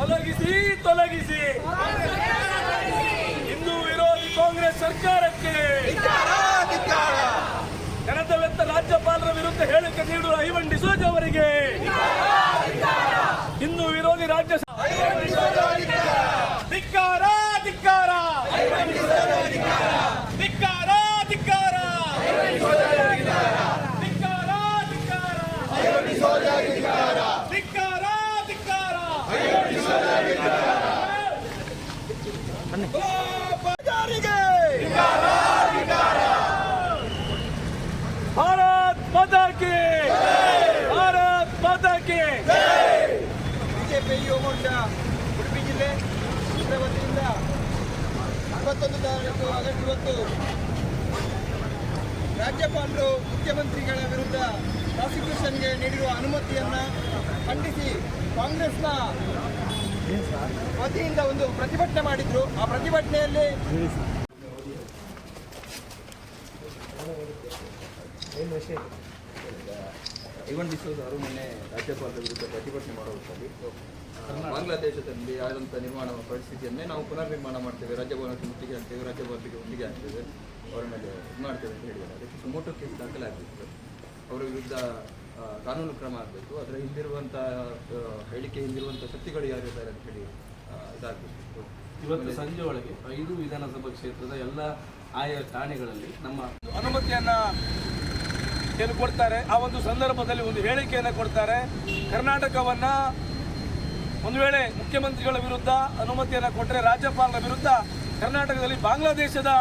ತೊಲಗಿಸಿ ತೊಲಗಿಸಿ. ಇಂದು ವಿರೋಧಿ ಕಾಂಗ್ರೆಸ್ ಸರ್ಕಾರಕ್ಕೆ. ಜನತೆ ವೆತ್ತ ರಾಜ್ಯಪಾಲರ ವಿರುದ್ಧ ಹೇಳಿಕೆ ನೀಡುವ ಐವನ್ ಡಿಸೋಜ್ ಅವರಿಗೆ. ಜಾರಿಗೆ ಭಾರತ್ ಮಾತಾಕಿ ಭಾರತ್ ಮಾತಾಕಿ ಬಿಜೆಪಿ ಯುವ ಮೋರ್ಚಾ ಉಡುಪಿ ಜಿಲ್ಲೆ ಇದರ ವತಿಯಿಂದ ಅರವತ್ತೊಂದು ತಾರೀಕು ಆಗಸ್ಟ್ ಇವತ್ತು ರಾಜ್ಯಪಾಲರು ಮುಖ್ಯಮಂತ್ರಿಗಳ ವಿರುದ್ಧ ಪ್ರಾಸಿಕ್ಯೂಷನ್ಗೆ ನೀಡಿರುವ ಅನುಮತಿಯನ್ನ ಖಂಡಿಸಿ ಕಾಂಗ್ರೆಸ್ನ ವತಿಯಿಂದ ಒಂದು ಪ್ರತಿಭಟನೆ ಮಾಡಿದ್ರು. ಆ ಪ್ರತಿಭಟನೆಯಲ್ಲಿ ಐವನ್ ಡಿಸೋಜ್ ಅವರು ಮೊನ್ನೆ ರಾಜ್ಯಪಾಲರ ವಿರುದ್ಧ ಪ್ರತಿಭಟನೆ ಮಾಡುವುದಾಗಿ ಬಾಂಗ್ಲಾದೇಶದಲ್ಲಿ ಆದಂಥ ನಿರ್ಮಾಣ ಪರಿಸ್ಥಿತಿಯನ್ನೇ ನಾವು ಪುನರ್ನಿರ್ಮಾಣ ಮಾಡ್ತೇವೆ. ರಾಜ್ಯಪಾಲಕ್ಕೆ ಮುತ್ತಿಗೆ ಹಾಕ್ತೇವೆ, ರಾಜ್ಯಪಾಲರಿಗೆ ಮುತ್ತಿಗೆ ಹಾಕ್ತೇವೆ, ಅವರ ಮೇಲೆ ಇದು ಮಾಡ್ತೇವೆ ಅಂತ ಹೇಳಿದ್ದಾರೆ. ಅದಕ್ಕೆ ಸುಮೋಟೋ ಕೇಸ್ ದಾಖಲಾಗಬೇಕು ಅವರ ವಿರುದ್ಧ ಕಾನೂನು ಕ್ರಮ ಆಗಬೇಕು. ಅದರ ಹಿಂದಿರುವಂಥ ಹೇಳಿಕೆ ಹಿಂದಿರುವಂಥ ಶಕ್ತಿಗಳು ಯಾರಿದ್ದಾರೆ ಅಂತ ಹೇಳಿ ಇದಾಗಬೇಕು. ಇವತ್ತು ಸಂಜೆ ಒಳಗೆ ಐದು ವಿಧಾನಸಭಾ ಕ್ಷೇತ್ರದ ಎಲ್ಲ ಆಯಾ ಠಾಣೆಗಳಲ್ಲಿ ನಮ್ಮ ಅನುಮತಿಯನ್ನ ಏನು ಕೊಡ್ತಾರೆ. ಆ ಒಂದು ಸಂದರ್ಭದಲ್ಲಿ ಒಂದು ಹೇಳಿಕೆಯನ್ನು ಕೊಡ್ತಾರೆ. ಕರ್ನಾಟಕವನ್ನ ಒಂದು ವೇಳೆ ಮುಖ್ಯಮಂತ್ರಿಗಳ ವಿರುದ್ಧ ಅನುಮತಿಯನ್ನು ಕೊಟ್ಟರೆ ರಾಜ್ಯಪಾಲರ ವಿರುದ್ಧ ಕರ್ನಾಟಕದಲ್ಲಿ ಬಾಂಗ್ಲಾದೇಶದ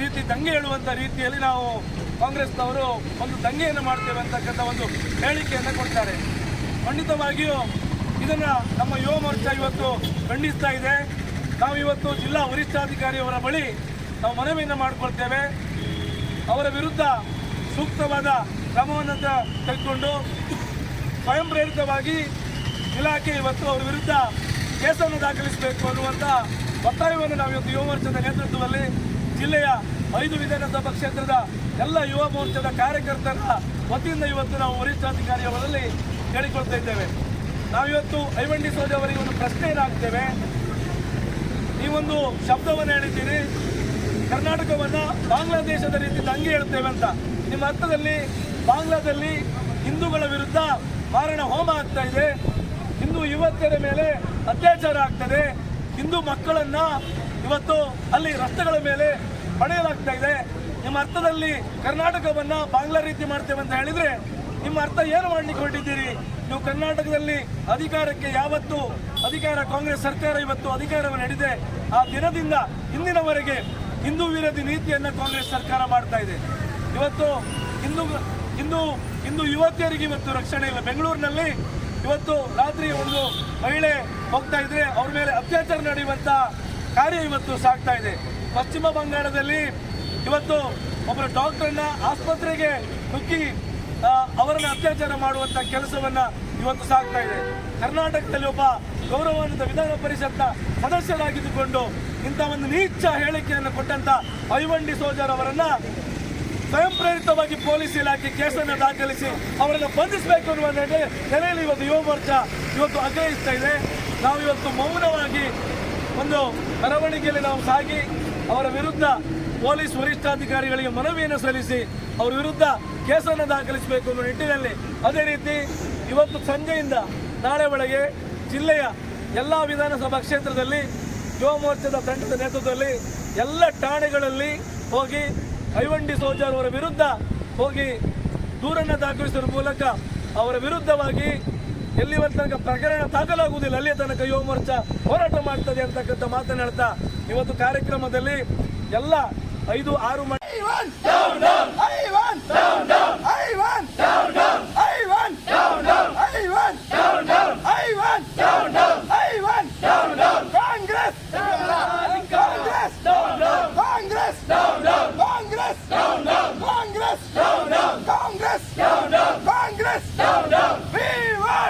ರೀತಿ ದಂಗೆ ಹೇಳುವಂಥ ರೀತಿಯಲ್ಲಿ ನಾವು ಕಾಂಗ್ರೆಸ್ನವರು ಒಂದು ದಂಗೆಯನ್ನು ಮಾಡ್ತೇವೆ ಅಂತಕ್ಕಂಥ ಒಂದು ಹೇಳಿಕೆಯನ್ನು ಕೊಡ್ತಾರೆ. ಖಂಡಿತವಾಗಿಯೂ ಇದನ್ನು ನಮ್ಮ ಯುವ ಮೋರ್ಚಾ ಇವತ್ತು ಖಂಡಿಸ್ತಾ ಇದೆ. ನಾವು ಇವತ್ತು ಜಿಲ್ಲಾ ವರಿಷ್ಠಾಧಿಕಾರಿಯವರ ಬಳಿ ನಾವು ಮನವಿಯನ್ನು ಮಾಡಿಕೊಳ್ತೇವೆ. ಅವರ ವಿರುದ್ಧ ಸೂಕ್ತವಾದ ಕ್ರಮವನ್ನು ತೆಗೆದುಕೊಂಡು ಸ್ವಯಂ ಪ್ರೇರಿತವಾಗಿ ಇಲಾಖೆ ಇವತ್ತು ಅವರ ವಿರುದ್ಧ ಕೇಸನ್ನು ದಾಖಲಿಸಬೇಕು ಅನ್ನುವಂಥ ಒತ್ತಾಯವನ್ನು ನಾವು ಇವತ್ತು ಯುವ ಮೋರ್ಚಾದ ನೇತೃತ್ವದಲ್ಲಿ ಜಿಲ್ಲೆಯ ಐದು ವಿಧಾನಸಭಾ ಕ್ಷೇತ್ರದ ಎಲ್ಲ ಯುವ ಮೋರ್ಚಾದ ಕಾರ್ಯಕರ್ತರ ವತಿಯಿಂದ ಇವತ್ತು ನಾವು ವರಿಷ್ಠಾಧಿಕಾರಿಯವರಲ್ಲಿ ಕೇಳಿಕೊಳ್ತಾ ಇದ್ದೇವೆ. ನಾವಿವತ್ತು ಐವಂಡಿ ಡಿಸೋಜ್ ಅವರಿಗೆ ಒಂದು ಪ್ರಶ್ನೆಯನ್ನು ಹಾಕ್ತೇವೆ ನೀವೊಂದು ಶಬ್ದವನ್ನು ಹೇಳಿದ್ದೀರಿ. ಕರ್ನಾಟಕವನ್ನು ಬಾಂಗ್ಲಾದೇಶದ ರೀತಿ ದಂಗೆ ಹೇಳ್ತೇವೆ ಅಂತ. ನಿಮ್ಮ ಅರ್ಥದಲ್ಲಿ ಬಾಂಗ್ಲಾದಲ್ಲಿ ಹಿಂದೂಗಳ ವಿರುದ್ಧ ಮಾರಣ ಹೋಮ ಆಗ್ತಾ ಇದೆ. ಹಿಂದೂ ಯುವತಿಯರ ಮೇಲೆ ಅತ್ಯಾಚಾರ ಆಗ್ತದೆ. ಹಿಂದೂ ಮಕ್ಕಳನ್ನ ಇವತ್ತು ಅಲ್ಲಿ ರಸ್ತೆಗಳ ಮೇಲೆ ಪಡೆಯಲಾಗ್ತಾ ಇದೆ. ನಿಮ್ಮ ಅರ್ಥದಲ್ಲಿ ಕರ್ನಾಟಕವನ್ನ ಬಾಂಗ್ಲಾ ರೀತಿ ಮಾಡ್ತೇವೆ ಅಂತ ಹೇಳಿದ್ರೆ ನಿಮ್ಮ ಅರ್ಥ ಏನು ಮಾಡ್ಲಿಕ್ಕೆ ಹೊರಟಿದ್ದೀರಿ ನೀವು ಕರ್ನಾಟಕದಲ್ಲಿ ಅಧಿಕಾರಕ್ಕೆ ಯಾವತ್ತು ಅಧಿಕಾರ ಕಾಂಗ್ರೆಸ್ ಸರ್ಕಾರ ಇವತ್ತು ಅಧಿಕಾರವನ್ನು ಹಿಡಿದೆ ಆ ದಿನದಿಂದ ಇಂದಿನವರೆಗೆ ಹಿಂದೂ ವಿರೋಧಿ ನೀತಿಯನ್ನ ಕಾಂಗ್ರೆಸ್ ಸರ್ಕಾರ ಮಾಡ್ತಾ ಇದೆ. ಇವತ್ತು ಹಿಂದೂ ಹಿಂದೂ ಹಿಂದೂ ಯುವತಿಯರಿಗೆ ಇವತ್ತು ರಕ್ಷಣೆ ಇಲ್ಲ. ಬೆಂಗಳೂರಿನಲ್ಲಿ ಇವತ್ತು ರಾತ್ರಿ ಒಂದು ಮಹಿಳೆ ಹೋಗ್ತಾ ಇದ್ರೆ ಅವ್ರ ಮೇಲೆ ಅತ್ಯಾಚಾರ ನಡೆಯುವಂತ ಕಾರ್ಯ ಇವತ್ತು ಸಾಗ್ತಾ ಇದೆ. ಪಶ್ಚಿಮ ಬಂಗಾಳದಲ್ಲಿ ಇವತ್ತು ಒಬ್ಬರು ಡಾಕ್ಟರ್ನ ಆಸ್ಪತ್ರೆಗೆ ನುಗ್ಗಿ ಅವರನ್ನು ಅತ್ಯಾಚಾರ ಮಾಡುವಂಥ ಕೆಲಸವನ್ನ ಇವತ್ತು ಸಾಗ್ತಾ ಇದೆ. ಕರ್ನಾಟಕದಲ್ಲಿ ಒಬ್ಬ ಗೌರವಾನ್ವಿತ ವಿಧಾನ ಪರಿಷತ್ನ ಸದಸ್ಯರಾಗಿದ್ದುಕೊಂಡು ಇಂಥ ಒಂದು ನೀಚ ಹೇಳಿಕೆಯನ್ನು ಕೊಟ್ಟಂತ ಐವಂಡಿ ಸೋಜರ್ ಅವರನ್ನು ಸ್ವಯಂ ಪ್ರೇರಿತವಾಗಿ ಪೊಲೀಸ್ ಇಲಾಖೆ ಕೇಸನ್ನು ದಾಖಲಿಸಿ ಅವರನ್ನು ಬಂಧಿಸಬೇಕು ಅನ್ನುವ ನೆಲೆ- ನೆಲೆಯಲ್ಲಿ ಇವತ್ತು ಯುವ ಮೋರ್ಚಾ ಇವತ್ತು ಆಗ್ರಹಿಸ್ತಾ ಇದೆ. ನಾವು ಇವತ್ತು ಮೌನವಾಗಿ ಒಂದು ಮೆರವಣಿಗೆಯಲ್ಲಿ ನಾವು ಸಾಗಿ ಅವರ ವಿರುದ್ಧ ಪೊಲೀಸ್ ವರಿಷ್ಠಾಧಿಕಾರಿಗಳಿಗೆ ಮನವಿಯನ್ನು ಸಲ್ಲಿಸಿ ಅವರ ವಿರುದ್ಧ ಕೇಸನ್ನು ದಾಖಲಿಸಬೇಕು ಅನ್ನೋ ನಿಟ್ಟಿನಲ್ಲಿ ಅದೇ ರೀತಿ ಇವತ್ತು ಸಂಜೆಯಿಂದ ನಾಳೆ ಒಳಗೆ ಜಿಲ್ಲೆಯ ಎಲ್ಲ ವಿಧಾನಸಭಾ ಕ್ಷೇತ್ರದಲ್ಲಿ ಯುವ ಮೋರ್ಚಾದ ತಂಡದ ನೇತೃತ್ವದಲ್ಲಿ ಎಲ್ಲ ಠಾಣೆಗಳಲ್ಲಿ ಹೋಗಿ ಐವಂಡಿ ಸೋಜಾರ್ ಅವರ ವಿರುದ್ಧ ಹೋಗಿ ದೂರನ್ನು ದಾಖಲಿಸುವ ಮೂಲಕ ಅವರ ವಿರುದ್ಧವಾಗಿ ಎಲ್ಲಿವರ ತನಕ ಪ್ರಕರಣ ದಾಖಲಾಗುವುದಿಲ್ಲ? ಅಲ್ಲಿಯ ತನಕ ಯುವ ಮೋರ್ಚಾ ಹೋರಾಟ ಮಾಡ್ತದೆ ಅಂತಕ್ಕಂಥ ಮಾತನಾಡ್ತಾ ಇವತ್ತು ಕಾರ್ಯಕ್ರಮದಲ್ಲಿ ಎಲ್ಲ ಐದು ಆರು ಮಂದಿ